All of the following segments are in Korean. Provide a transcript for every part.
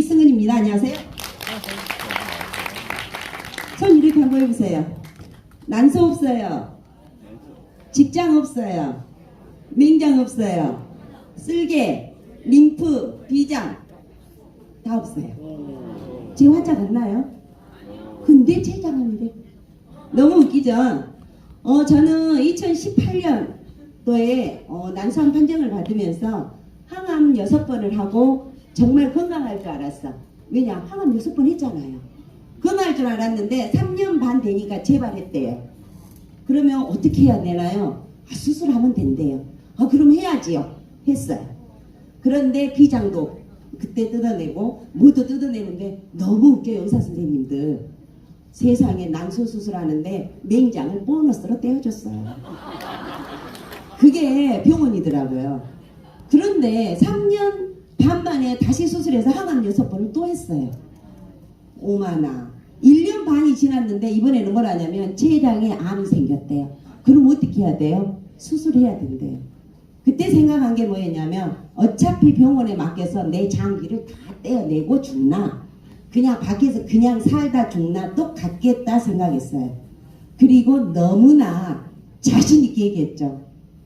이승은입니다. 안녕하세요. 손 이렇게 한번 해보세요. 난소 없어요. 직장 없어요. 맹장 없어요. 쓸개, 림프, 비장 다 없어요. 제 환자 같나요? 근데 췌장암인데 너무 웃기죠? 어 저는 2018년도에 어, 난소암 판정을 받으면서 항암 6번을 하고 정말 건강할 줄 알았어. 왜냐 항암 6번 했잖아요. 건강할 줄 알았는데 3년 반 되니까 재발했대요. 그러면 어떻게 해야 되나요? 아, 수술하면 된대요. 아, 그럼 해야지요. 했어요. 그런데 비장도 그때 뜯어내고 모두 뜯어내는데 너무 웃겨요 의사 선생님들 세상에 난소 수술하는데 맹장을 보너스로 떼어줬어요. 그게 병원이더라고요. 그런데 3년 반 만에 다시 수술해서 항암 6번을 또 했어요. 오마나 1년 반이 지났는데 이번에는 뭘 하냐면 췌장에 암이 생겼대요. 그럼 어떻게 해야 돼요? 수술해야 된대요. 그때 생각한 게 뭐였냐면 어차피 병원에 맡겨서 내 장기를 다 떼어내고 죽나 그냥 밖에서 그냥 살다 죽나 똑같겠다 생각했어요. 그리고 너무나 자신 있게 얘기했죠.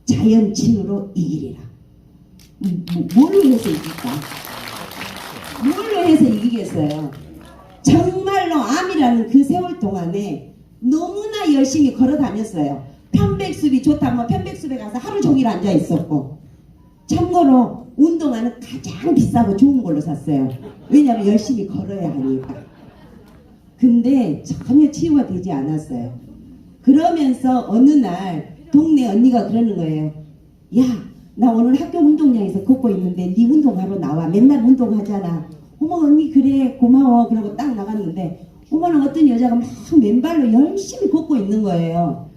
자연친으로 이기리라. 음, 뭐, 뭘로 해서 이길까? 뭘로 해서 이기겠어요? 정말로 암이라는 그 세월 동안에 너무나 열심히 걸어 다녔어요. 편백숲이 좋다면 편백숲에 가서 하루 종일 앉아 있었고 참고로 운동화는 가장 비싸고 좋은 걸로 샀어요. 왜냐하면 열심히 걸어야 하니까. 근데 전혀 치유가 되지 않았어요. 그러면서 어느 날 동네 언니가 그러는 거예요. 야, 나 오늘 학교 운동장에서 걷고 있는데 네 운동하러 나와. 맨날 운동하잖아. 어머 언니 그래 고마워. 그러고 딱 나갔는데 어머는 어떤 여자가 막 맨발로 열심히 걷고 있는 거예요.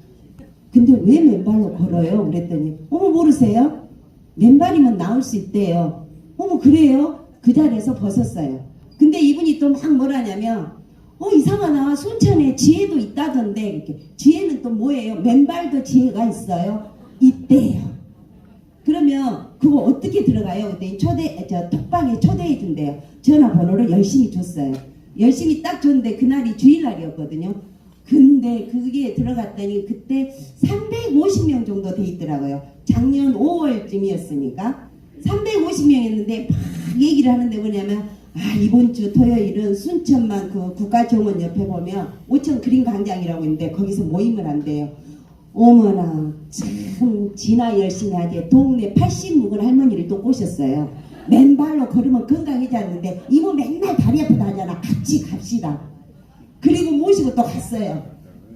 근데 왜 맨발로 걸어요? 그랬더니 어머 모르세요? 맨발이면 나올 수 있대요. 어머 그래요? 그 자리에서 벗었어요. 근데 이분이 또 막 뭐라냐면 어 이상하나 순천에 지혜도 있다던데 이렇게 지혜는 또 뭐예요? 맨발도 지혜가 있어요? 있대요. 그러면 그거 어떻게 들어가요? 그때 초대 저 톡방에 초대해 준대요. 전화번호를 열심히 줬어요. 열심히 딱 줬는데 그날이 주일날이었거든요. 근데 그게 들어갔더니 그때 350명 정도 돼 있더라고요. 작년 5월쯤이었으니까 350명이었는데 막 얘기를 하는데 뭐냐면 아 이번 주 토요일은 순천만 그 국가정원 옆에 보면 오천 그린 광장이라고 있는데 거기서 모임을 한대요. 어머나 참 지나 열심히 하지 동네 80 묵은 할머니를 또 꼬셨어요. 맨발로 걸으면 건강해졌는데 이모 맨날 다리 아프다 하잖아. 같이 갑시다. 그리고 모시고 또 갔어요.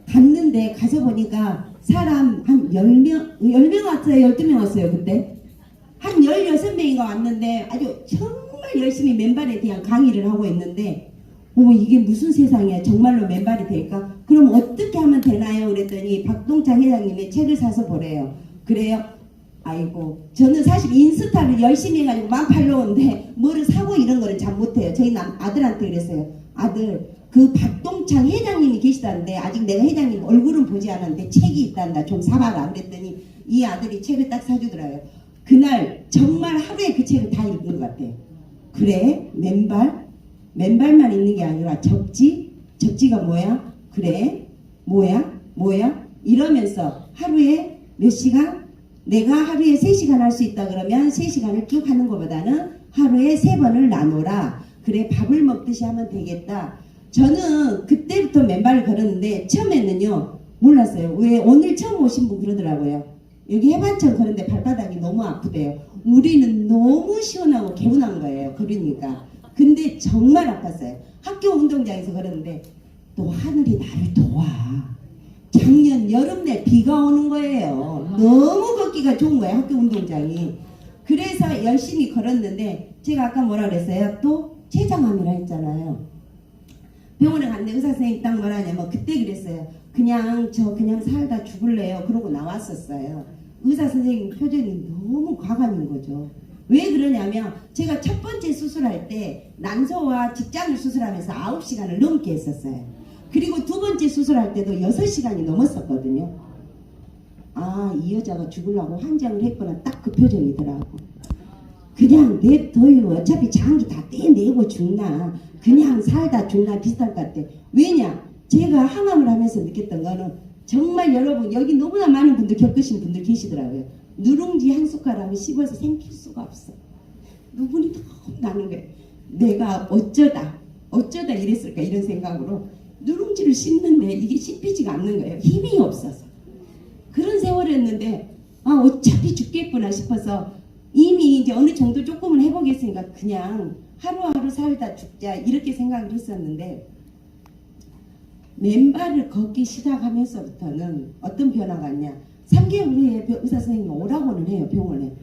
갔는데 가서 보니까 사람 한 10명, 10명 왔어요? 12명 왔어요, 그때? 한 16명인가 왔는데 아주 정말 열심히 맨발에 대한 강의를 하고 있는데 어머 이게 무슨 세상이야 정말로 맨발이 될까? 그럼 어떻게 하면 되나요? 그랬더니 박동창 회장님의 책을 사서 보래요. 그래요? 아이고 저는 사실 인스타를 열심히 해가지고 만 팔로우인데 뭐를 사고 이런 거를 잘 못해요. 저희 남 아들한테 그랬어요. 아들 그 박동창 회장님이 계시다는데 아직 내가 회장님 얼굴은 보지 않았는데 책이 있단다 좀 사봐라 그랬더니 이 아들이 책을 딱 사주더라고요. 그날 정말 하루에 그 책을 다 읽은 것 같아요. 그래 맨발 맨발만 있는 게 아니라 접지 접지가 뭐야? 그래 뭐야? 뭐야? 이러면서 하루에 몇 시간? 내가 하루에 3시간 할 수 있다 그러면 3시간을 쭉 하는 것보다는 하루에 3번을 나눠라. 그래 밥을 먹듯이 하면 되겠다. 저는 그때부터 맨발을 걸었는데 처음에는요 몰랐어요. 왜 오늘 처음 오신 분 그러더라고요. 여기 해반천 그런데 발바닥이 너무 아프대요. 우리는 너무 시원하고 개운한 거예요. 그러니까. 근데 정말 아팠어요. 학교 운동장에서 걸었는데 또 하늘이 나를 도와. 작년 여름에 비가 오는 거예요. 너무 걷기가 좋은 거예요. 학교 운동장이. 그래서 열심히 걸었는데 제가 아까 뭐라 그랬어요? 또 췌장암이라 했잖아요. 병원에 갔는데 의사 선생님 딱 뭐라냐면 그때 그랬어요. 그냥 저 그냥 살다 죽을래요. 그러고 나왔었어요. 의사 선생님 표정이 너무 과감인 거죠. 왜 그러냐면 제가 첫 번째 수술할 때 난소와 직장을 수술하면서 9시간을 넘게 했었어요. 그리고 두 번째 수술할 때도 6시간이 넘었었거든요. 아, 이 여자가 죽으려고 환장을 했구나. 딱 그 표정이더라고. 그냥 냅둬요. 어차피 장기 다 떼내고 죽나. 그냥 살다 죽나 비슷할 것 같아. 왜냐? 제가 항암을 하면서 느꼈던 거는 정말 여러분 여기 너무나 많은 분들 겪으신 분들 계시더라고요. 누룽지 한 숟가락을 씹어서 생길 수가 없어. 눈물이 너무 나는 거예요. 내가 어쩌다 어쩌다 이랬을까 이런 생각으로 누룽지를 씹는데 이게 씹히지가 않는 거예요. 힘이 없어서. 그런 세월이었는데 아 어차피 죽겠구나 싶어서 이미 이제 어느 정도 조금은 해보겠으니까 그냥 하루하루 살다 죽자 이렇게 생각을 했었는데 맨발을 걷기 시작하면서부터는 어떤 변화가 있냐 3개월 후에 병- 의사 선생님이 오라고는 해요 병원에.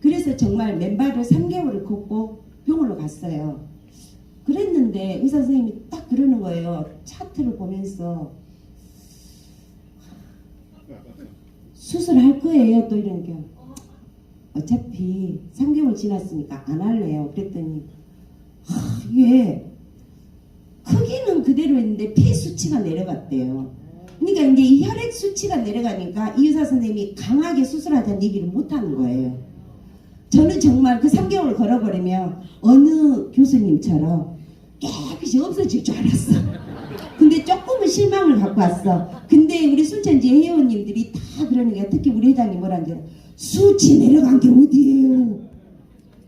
그래서 정말 맨발을 3개월을 걷고 병원으로 갔어요. 그랬는데 의사 선생님이 딱 그러는 거예요. 차트를 보면서 수술할 거예요 또 이런 게 어차피 3개월 지났으니까 안 할래요. 그랬더니 하, 이게 크기는 그대로 있는데 피 수치가 내려갔대요 그러니까 이제 이 혈액 수치가 내려가니까 이 의사 선생님이 강하게 수술하자는 얘기를 못 하는 거예요 저는 정말 그 3개월 걸어버리면 어느 교수님처럼 깨끗이 없어질 줄 알았어 근데 조금은 실망을 갖고 왔어. 근데 우리 순천지 회원님들이 다 그러는 게 특히 우리 회장님 뭐라는 줄 알아? 수치 내려간 게 어디예요?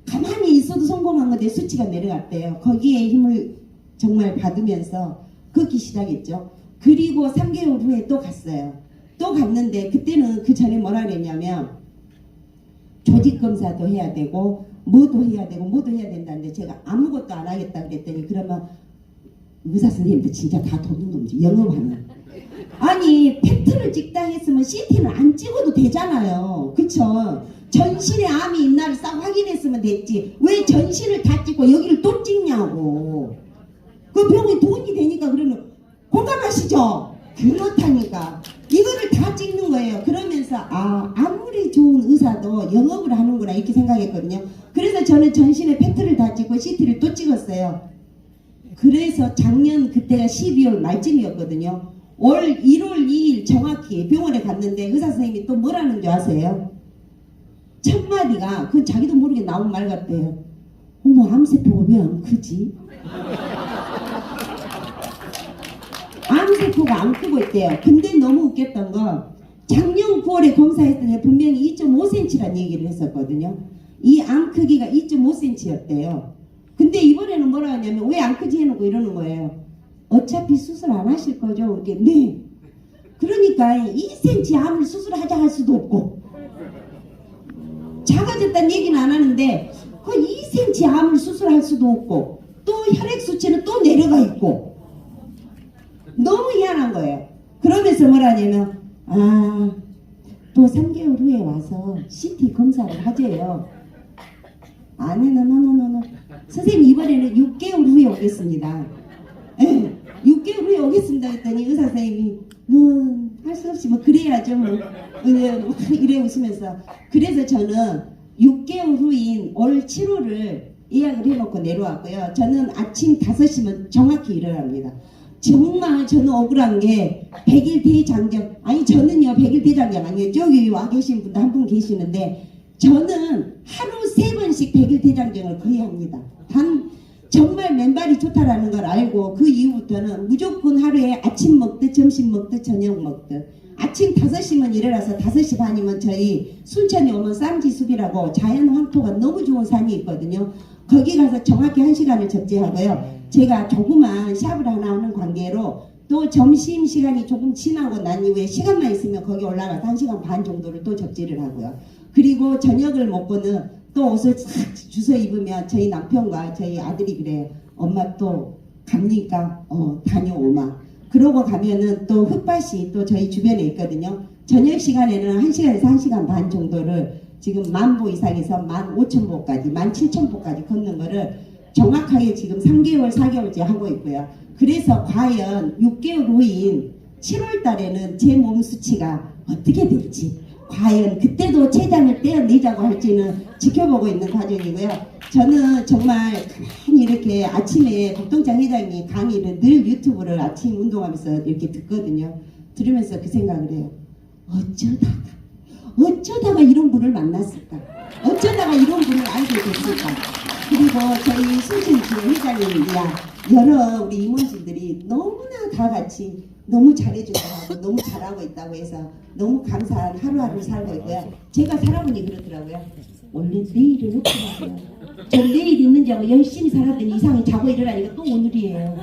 가만히 있어도 성공한 건데 수치가 내려갔대요. 거기에 힘을 정말 받으면서 걷기 시작했죠. 그리고 3개월 후에 또 갔어요. 또 갔는데 그때는 그 전에 뭐라 그랬냐면 조직 검사도 해야 되고 뭐도 해야 되고 뭐도 해야 된다는데 제가 아무것도 안 하겠다 그랬더니 그러면 의사 선생님도 진짜 다 도는 놈지 영업하는 아니 팩트를 찍다 했으면 CT는 안 찍어도 되잖아요. 그쵸? 전신에 암이 있나를 싹 확인했으면 됐지. 왜 전신을 다 찍고 여기를 또 찍냐고. 그 병원이 돈이 되니까 그러면 공감하시죠 그렇다니까 이거를 다 찍는 거예요 그러면서 아 아무리 좋은 의사도 영업을 하는구나 이렇게 생각했거든요 그래서 저는 전신에 팩트를 다 찍고 CT를 또 찍었어요 그래서 작년 그때가 12월 말쯤이었거든요. 올 1월 2일 정확히 병원에 갔는데 의사 선생님이 또 뭐라는 줄 아세요? 첫 마디가 그건 자기도 모르게 나온 말 같대요. 어머 암세포가 왜 안 크지? 암세포가 안 크고 있대요. 근데 너무 웃겼던 건 작년 9월에 검사했더니 분명히 2.5cm란 얘기를 했었거든요. 이 암 크기가 2.5cm였대요. 근데 이번에는 뭐라 하냐면 왜 안 크지 해놓고 이러는 거예요. 어차피 수술 안 하실 거죠? 이렇게 네. 그러니까 2cm 암을 수술하자 할 수도 없고 작아졌다는 얘기는 안 하는데 그 2cm 암을 수술할 수도 없고 또 혈액 수치는 또 내려가 있고 너무 희한한 거예요. 그러면서 뭐라 하냐면 아 또 3개월 후에 와서 CT 검사를 하재요. 아니, 노노노노노. 선생님 이번에는 6개월 후에 오겠습니다. 예, 6개월 후에 오겠습니다 했더니 의사 선생님이 뭐 할 수 없이 뭐 그래야죠 뭐 이래 웃으면서 그래서 저는 6개월 후인 올 7월을 예약을 해놓고 내려왔고요. 저는 아침 5시면 정확히 일어납니다. 정말 저는 억울한 게 100일 대장경 아니 저는요 100일 대장경 아니에요. 저기 와 계신 분도 한 분 계시는데 저는 하루 세 번씩 100일 대장경을 거의 합니다. 단 정말 맨발이 좋다라는 걸 알고 그 이후부터는 무조건 하루에 아침 먹듯 점심 먹듯 저녁 먹듯 아침 5시면 일어나서 5시 반이면 저희 순천에 오면 쌈지숲이라고 자연 황토가 너무 좋은 산이 있거든요. 거기 가서 정확히 1시간을 적재하고요. 제가 조그만 샵을 하나 하는 관계로 또 점심 시간이 조금 지나고 난 이후에 시간만 있으면 거기 올라가서 1시간 반 정도를 또 적재를 하고요. 그리고 저녁을 먹고는 또 옷을 싹 주워 입으면 저희 남편과 저희 아들이 그래요. 엄마 또 갑니까? 어, 다녀오마. 그러고 가면은 또 흙밭이 또 저희 주변에 있거든요. 저녁 시간에는 1시간에서 1시간 반 정도를 지금 만보 이상에서 만 5천 보까지, 만 7천 보까지 걷는 거를 정확하게 지금 3개월, 4개월째 하고 있고요. 그래서 과연 6개월 후인 7월 달에는 제 몸 수치가 어떻게 될지 과연 그때도 체장을 떼어내자고 할지는 지켜보고 있는 과정이고요. 저는 정말 가만히 이렇게 아침에 국동장 회장이 강의를 늘 유튜브를 아침 운동하면서 이렇게 듣거든요. 들으면서 그 생각을 해요. 어쩌다가 어쩌다가 이런 분을 만났을까? 어쩌다가 이런 분을 알게 됐을까? 그리고 저희 순천지회 회장님이야 여러 우리 임원진들이 너무나 다 같이 너무 하고 너무 잘하고 있다고 해서 너무 감사한 하루하루 살고 있고요. 제가 살아보니 그렇더라고요. 원래 내일은 없더라고요. 전 내일 있는지 알고 열심히 살았더니 이상히 자고 일어나니까 또 오늘이에요.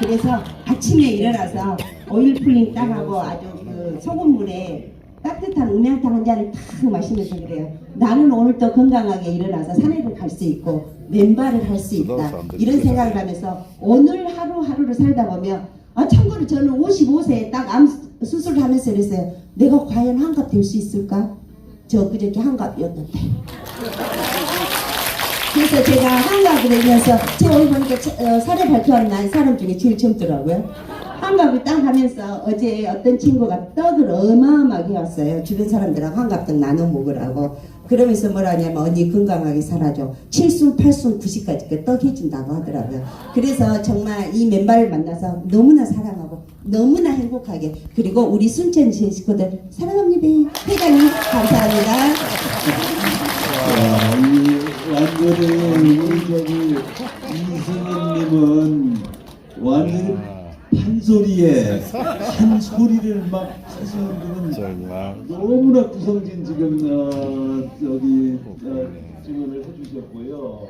그래서 아침에 일어나서 오일 풀링 딱 하고 아주 그 소금물에 따뜻한 음양탕 한 잔을 탁 마시면서 그래요. 나는 오늘 또 건강하게 일어나서 산에를 갈수 있고 맨발을 할 수 있다. 이런 생각을 하면서 오늘 하루하루를 살다 보면 아 참고로 저는 55세에 딱 암 수술을 하면서 그랬어요. 내가 과연 한갑 될 수 있을까? 저 그저께 한갑이었는데. 그래서 제가 한갑을 하면서 제 오늘 보니까 차- 어, 사례 발표하는 날 사람 중에 제일 젊더라고요. 한갑을 딱 하면서 어제 어떤 친구가 떡을 어마어마하게 왔어요. 주변 사람들하고 한갑떡 나눠 먹으라고. 그러면서 뭐라냐면 언니 건강하게 살아줘. 7순, 8순, 90까지 떡 해준다고 하더라고요. 그래서 정말 이 멤버를 만나서 너무나 사랑하고 너무나 행복하게 그리고 우리 순천시 식구들 사랑합니다. 회장님 감사합니다. 완전히 우리 저기 이승은님은 완전히 판소리에 한 소리를 막 하시는 분은 너무나 구성진 지금 어, 저기 어, 증언을 해주셨고요.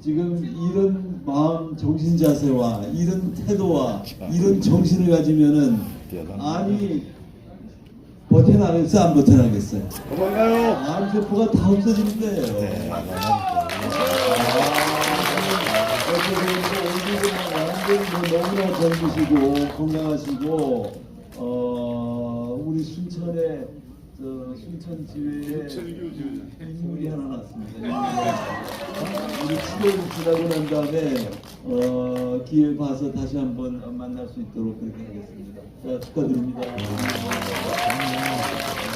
지금 이런 마음 정신 자세와 이런 태도와 이런 정신을 가지면은 아니 버텨나겠어 안 버텨나겠어요? 도망가요. 암 세포가 다 없어지는 거예요. 네, 오늘은 너무나 젊으시고 건강하시고 어 우리 순천에 저 순천 지회에 인물이 하나 났습니다. 우리 치료를 지나고 난 다음에 어 기회 봐서 다시 한번 만날 수 있도록 그렇게 하겠습니다. 자 축하드립니다.